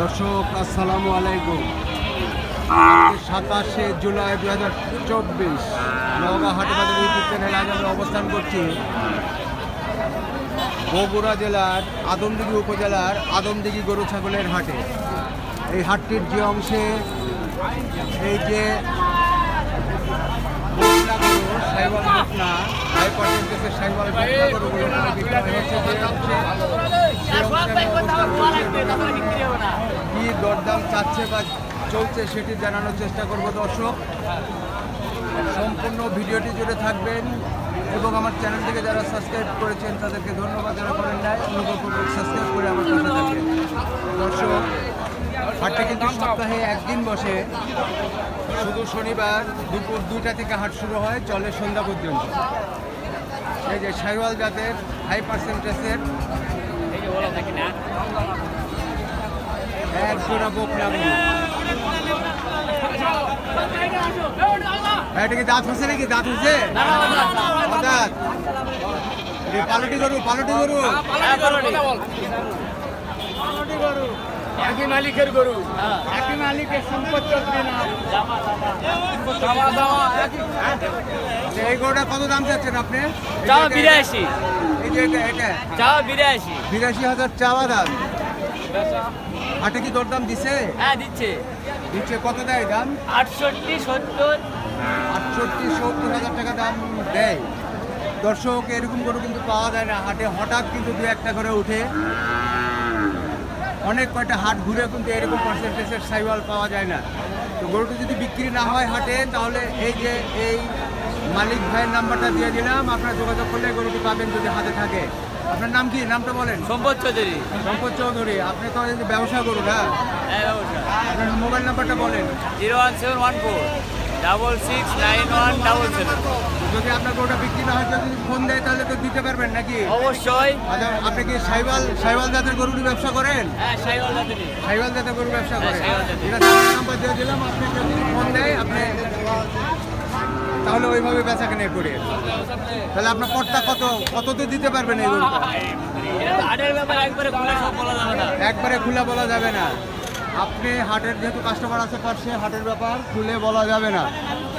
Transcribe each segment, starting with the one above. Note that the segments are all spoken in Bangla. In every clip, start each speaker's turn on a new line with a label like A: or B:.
A: দর্শক আসসালামু আলাইকুম। সাতাশে জুলাই দু হাজার চব্বিশ নওগাঁ হাটবাজার অবস্থান করছি। বগুড়া জেলার আদমদিঘি উপজেলার আদমদিঘি গরু ছাগলের হাটে। এই হাটটির যে অংশে এই যে গরুগুলো বিক্রয় হচ্ছে যে অংশে, সে অংশে আমি অবস্থান করছি। কি চাচ্ছে বা চলছে সেটি জানানোর চেষ্টা করব দর্শক। সম্পূর্ণ ভিডিওটি জুড়ে থাকবেন এবং আমার চ্যানেলটিকে যারা সাবস্ক্রাইব করেছেন তাদেরকে ধন্যবাদ যারা করেন নাই, অনুগ্রহপূর্বক সাবস্ক্রাইব করে আমার থাকবেন। দর্শক, হাটটা কিন্তু সপ্তাহে একদিন বসে। শুধু শনিবার দুপুর দুইটা থেকে হাট শুরু হয়, চলে সন্ধ্যা পর্যন্ত। এই যে সাইওয়াল জাতের হাই পার্সেন্টেজের এক জোড়া। হ্যাঁ, এটা কি দাঁত হচ্ছে নাকি দাঁত। হচ্ছে পালটি গরু পালটি গরু
B: একই মালিকের গরু।
A: একই মালিকের সম্পত্তি এই গরুটা কত দাম চাচ্ছেন আপনি?
B: চাওয়া বিরাশি।
A: এটা এটা।
B: চাওয়া বিরাশি।
A: বিরাশি হাজার চাওয়া দাম হাটে কি দরদাম দিছে?
B: হ্যাঁ দিচ্ছে।
A: দিচ্ছে কত দেয় দাম?
B: আটষট্টি সত্তর।
A: আটষট্টি সত্তর হাজার টাকা দাম দেয়। দর্শক এরকম গরু কিন্তু পাওয়া যায় না। হাটে হঠাৎ কিন্তু দু একটা করে উঠে অনেক কয়টা হাট ঘুরে কিন্তু এরকম পার্সেন্টেজের সাইওয়াল পাওয়া যায় না। তো গরুটি যদি বিক্রি না হয় হাটে তাহলে এই যে এই মালিক ভাইয়ের নাম্বারটা দিয়ে দিলাম। আপনারা যোগাযোগ করলে গরুটি পাবেন যদি হাতে থাকে। আপনার নাম কি? নামটা বলেন।
B: সম্পদ চৌধুরী।
A: সম্পদ চৌধুরী। আপনি তো ব্যবসা করুন হ্যাঁ?
B: হ্যাঁ ব্যবসা।
A: আপনার মোবাইল নাম্বারটা বলেন।
B: Zero one seven one four double six nine one double seven.
A: যদি আপনার গরুটা বিক্রি না হয় যদি ফোন দেয় তাহলে তো দিতে পারবেন নাকি?
B: অবশ্যই।
A: আচ্ছা আপনি কি সাইবাল সাইবাল জাতের গরুর ব্যবসা করেন?
B: হ্যাঁ
A: সাইবাল জাতের গরুর ব্যবসা করেন।
B: হ্যাঁ, সাইওয়াল
A: ঠিক আছে নাম্বার দিয়ে দিলাম আপনি যদি ফোন দেয় আপনি তাহলে ওইভাবে বেচা কেনে করে। তাহলে আপনার পটটা কত? কত কততে দিতে পারবেন এই গরুটা?
B: এটা তো হাটের ব্যাপার একবারে খুলে বলা যাবে না।
A: একবারে খুলে বলা যাবে না। আপনি হাটের যেহেতু কাস্টমার আছে পারছে হাটের ব্যাপার খুলে বলা যাবে না।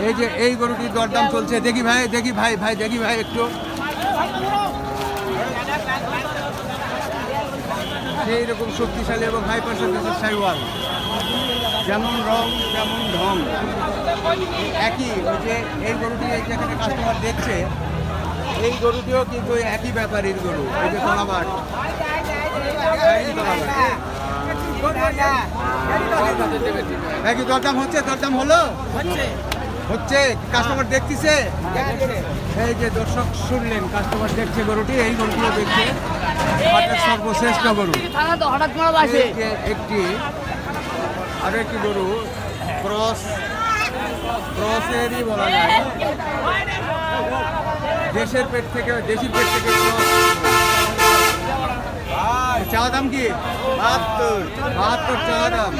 A: এই যে এই গরুটির দরদাম চলছে। দেখি ভাই দেখি ভাই ভাই দেখি ভাই একটু। সেই রকম শক্তিশালী এবং হাই পার্সেন্টেজের সাইওয়াল। যেমন রং, তেমন ঢং। একই, ওই যে এই গরুটি যেখানে কাস্টমার দেখছে, এই গরুটিও কিন্তু ওই একই ব্যাপারীর গরু এই যে এই তলাবাট। নাকি দরদাম হচ্ছে, দরদাম হলো? হচ্ছে। কাস্টমার দেখতেছে? এই যে দর্শক শুনলেন কাস্টমার দেখছে গরুটি এই গরুগুলো দেখছে। সর্বশ্রেষ্ঠ গরু। একটি আরও একটি গরু ক্রস ক্রসেরই বলা যায়। দেশের পেট থেকে দেশির পেট থেকে ক্রস। চা দাম কি? বাহাত্তর বাহাত্তর চা দাম।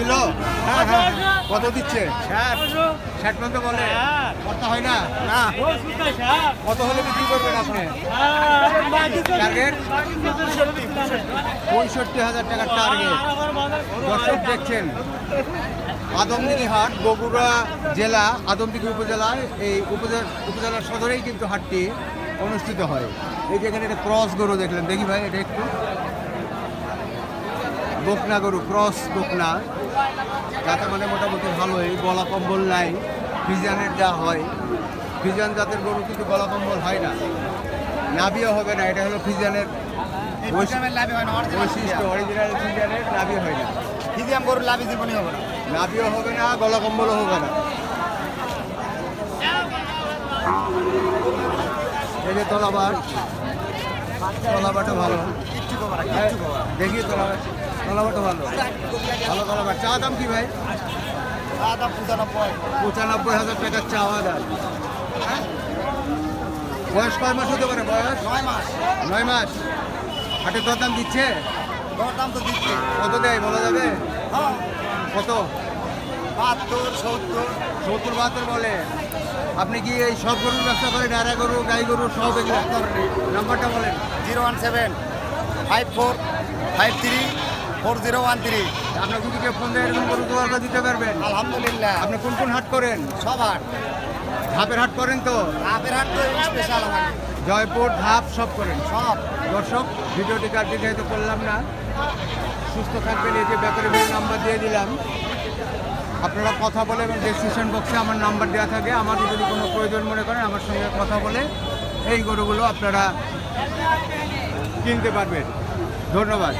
A: দিল? হ্যাঁ হ্যাঁ কত বলে। হয় না? না। কত হলে বিক্রি করবেন আপনি? টার্গেট পঁয়ষট্টি হাজার টাকার টার্গেট দর্শক দেখছেন। আদমদিঘি হাট, বগুড়া জেলা, আদমদিঘি উপজেলায়, এই উপজেলা উপজেলার সদরেই কিন্তু হাটটি। অনুষ্ঠিত হয়। এই যে এখানে একটা ক্রস গরু দেখলেন। দেখি ভাই এটা একটু। বকনা গরু ক্রস বকনা। যাতে মানে মোটামুটি ভালোই গলা কম্বল নাই। ফিজানের যা হয়। ফিজান জাতের গরু কিন্তু গলা কম্বল হয় না। নাভিও হবে না এটা হলো ফিজানের বৈশিষ্ট্য অরিজিনাল ফিজানের নাভি হয় না।
C: ফিজিয়াম গরুর লাভি জীবনই হবে না।
A: নাভিও হবে না গলা কম্বলও হবে না। এই যে তলাবাট তলাবাটও ভালো। দেখি তলাবাট তলাবাটও ভালো। ভালো তলাবাট। চা দাম কি ভাই?
C: পঁচানব্বই
A: হাজার টাকার চাওয়া দাম বয়স কয় মাস হতে পারে? বয়স?
C: নয় মাস।
A: নয় মাস। হাটে কত দাম দিচ্ছে?
C: দর দাম তো দিচ্ছে।
A: কত দেয় বলা যাবে?
C: হ্যাঁ।
A: কত?
C: বাহাত্তর সত্তর।
A: সত্তর বাহাত্তর বলে। আপনি কি এই সব গরুর ব্যবসা করেন? ডায়রা গরু গাই গরু সব এগুলো নাম্বারটা বলেন।
C: Zero one seven five four five three four zero one three.
A: আপনার কেউ ফোন দেয় এরকম গরু দরকার দিতে পারবেন?
C: আলহামদুলিল্লাহ।
A: আপনি কোন কোন হাট করেন?
C: সব হাট।
A: ধাপের হাট করেন তো?
C: আপের হাট তো স্পেশাল আমার
A: জয়পুর ধাপ সব করেন?
C: সব।
A: দর্শক ভিডিওটি কার যেহেতু করলাম না? সুস্থ থাকবেন এই যে ব্যাপারে নাম্বার দিয়ে দিলাম। আপনারা কথা বলে এবং ডেসক্রিপশন বক্সে আমার নাম্বার দেওয়া থাকে। আমার যদি কোনো প্রয়োজন মনে করেন, আমার সঙ্গে কথা বলে এই গরুগুলো আপনারা কিনতে পারবেন। ধন্যবাদ।